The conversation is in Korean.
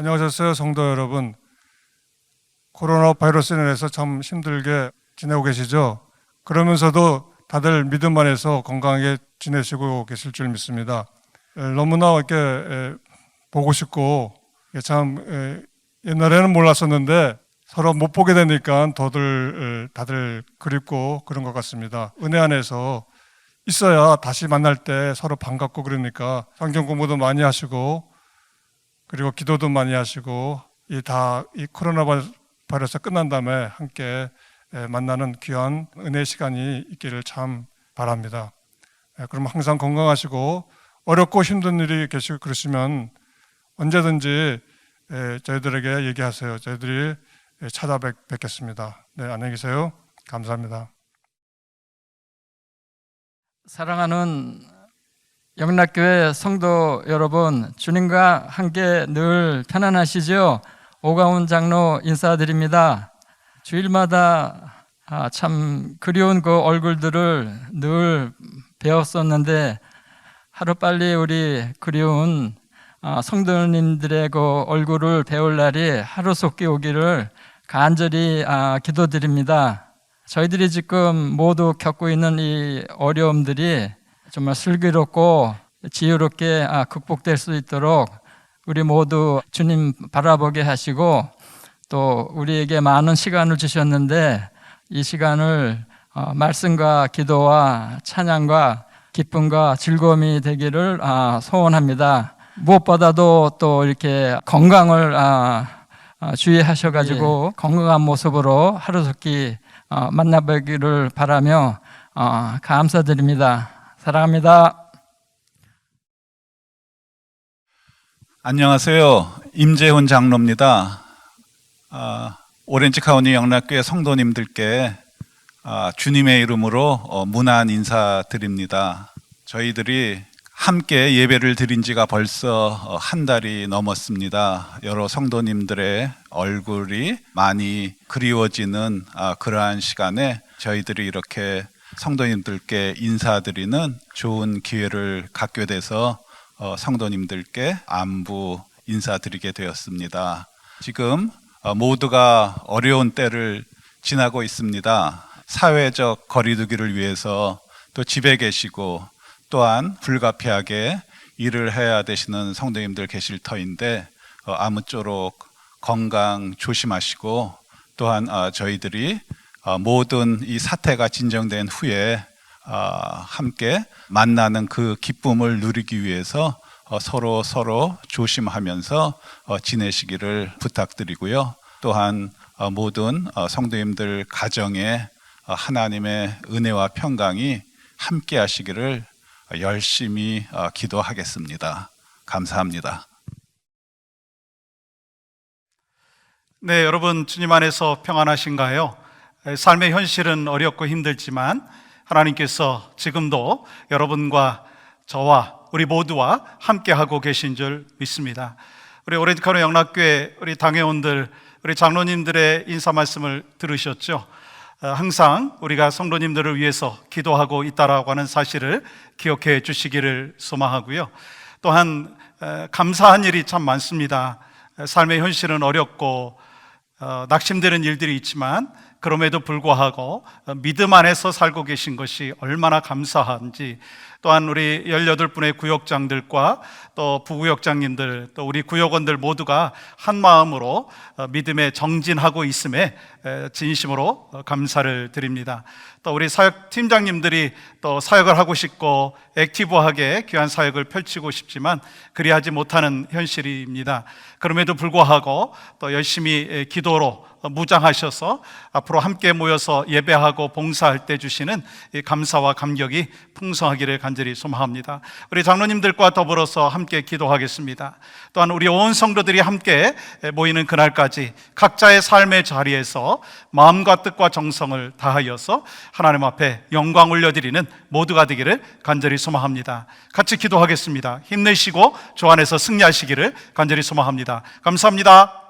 안녕하셨어요, 성도 여러분. 코로나 바이러스로 인해서 참 힘들게 지내고 계시죠? 그러면서도 다들 믿음 안에서 건강하게 지내시고 계실 줄 믿습니다. 에, 너무나 이렇게 에, 보고 싶고 이게 참 에, 옛날에는 몰랐었는데 서로 못 보게 되니까 더들 에, 다들 그립고 그런 것 같습니다. 은혜 안에서 있어야 다시 만날 때 서로 반갑고 그러니까 성경 공부도 많이 하시고 그리고 기도도 많이 하시고 이 다 이 코로나 바- 바이러스 끝난 다음에 함께 에, 만나는 귀한 은혜 시간이 있기를 참 바랍니다. 에, 그럼 항상 건강하시고 어렵고 힘든 일이 계시고 그러시면 언제든지 에, 저희들에게 얘기하세요. 저희들이 에, 찾아뵙겠습니다. 네, 안녕히 계세요. 감사합니다. 사랑하는 영락교회 성도 여러분, 주님과 함께 늘 편안하시죠? 오가훈 장로 인사드립니다. 주일마다 아, 참 그리운 그 얼굴들을 늘 배웠었는데 하루빨리 우리 그리운 아, 성도님들의 그 얼굴을 배울 날이 하루속히 오기를 간절히 아, 기도드립니다. 저희들이 지금 모두 겪고 있는 이 어려움들이 정말 슬기롭고 지혜롭게 아, 극복될 수 있도록 우리 모두 주님 바라보게 하시고 또 우리에게 많은 시간을 주셨는데 이 시간을 어, 말씀과 기도와 찬양과 기쁨과 즐거움이 되기를 아, 소원합니다. 무엇보다도 또 이렇게 건강을 아, 아, 주의하셔가지고 건강한 모습으로 하루속히 어, 만나보기를 바라며 어, 감사드립니다. 사랑합니다. 안녕하세요. 임재훈 장로입니다. 아, 오렌지 카운티 영락교회 성도님들께 아, 주님의 이름으로 어, 문안 인사드립니다. 저희들이 함께 예배를 드린 지가 벌써 어, 한 달이 넘었습니다. 여러 성도님들의 얼굴이 많이 그리워지는 아, 그러한 시간에 저희들이 이렇게 성도님들께 인사드리는 좋은 기회를 갖게 돼서 어, 성도님들께 안부 인사드리게 되었습니다. 지금 어, 모두가 어려운 때를 지나고 있습니다. 사회적 거리두기를 위해서 또 집에 계시고 또한 불가피하게 일을 해야 되시는 성도님들 계실 터인데 어, 아무쪼록 건강 조심하시고 또한 어, 저희들이 어, 모든 이 사태가 진정된 후에 아, 함께 만나는 그 기쁨을 누리기 위해서 어, 서로 서로 조심하면서 어, 지내시기를 부탁드리고요. 또한 어, 모든 어, 성도님들 가정에 어, 하나님의 은혜와 평강이 함께 하시기를 열심히 어, 기도하겠습니다. 감사합니다. 네, 여러분 주님 안에서 평안하신가요? 에, 삶의 현실은 어렵고 힘들지만 하나님께서 지금도 여러분과 저와 우리 모두와 함께하고 계신 줄 믿습니다. 우리 오렌지카노 영락교회 우리 당회원들, 우리 장로님들의 인사 말씀을 들으셨죠? 어, 항상 우리가 성도님들을 위해서 기도하고 있다라고 하는 사실을 기억해 주시기를 소망하고요. 또한 에, 감사한 일이 참 많습니다. 에, 삶의 현실은 어렵고 어, 낙심되는 일들이 있지만 그럼에도 불구하고 어, 믿음 안에서 살고 계신 것이 얼마나 감사한지 또한 우리 18분의 구역장들과 또 부구역장님들 또 우리 구역원들 모두가 한 마음으로 어, 믿음에 정진하고 있음에 에, 진심으로 어, 감사를 드립니다. 또 우리 사역 팀장님들이 또 사역을 하고 싶고 액티브하게 귀한 사역을 펼치고 싶지만 그리하지 못하는 현실입니다. 그럼에도 불구하고 또 열심히 에, 기도로 무장하셔서 앞으로 함께 모여서 예배하고 봉사할 때 주시는 이 감사와 감격이 풍성하기를 간절히 소망합니다. 우리 장로님들과 더불어서 함께 기도하겠습니다. 또한 우리 온 성도들이 함께 모이는 그날까지 각자의 삶의 자리에서 마음과 뜻과 정성을 다하여서 하나님 앞에 영광 올려드리는 모두가 되기를 간절히 소망합니다. 같이 기도하겠습니다. 힘내시고 주 안에서 승리하시기를 간절히 소망합니다. 감사합니다.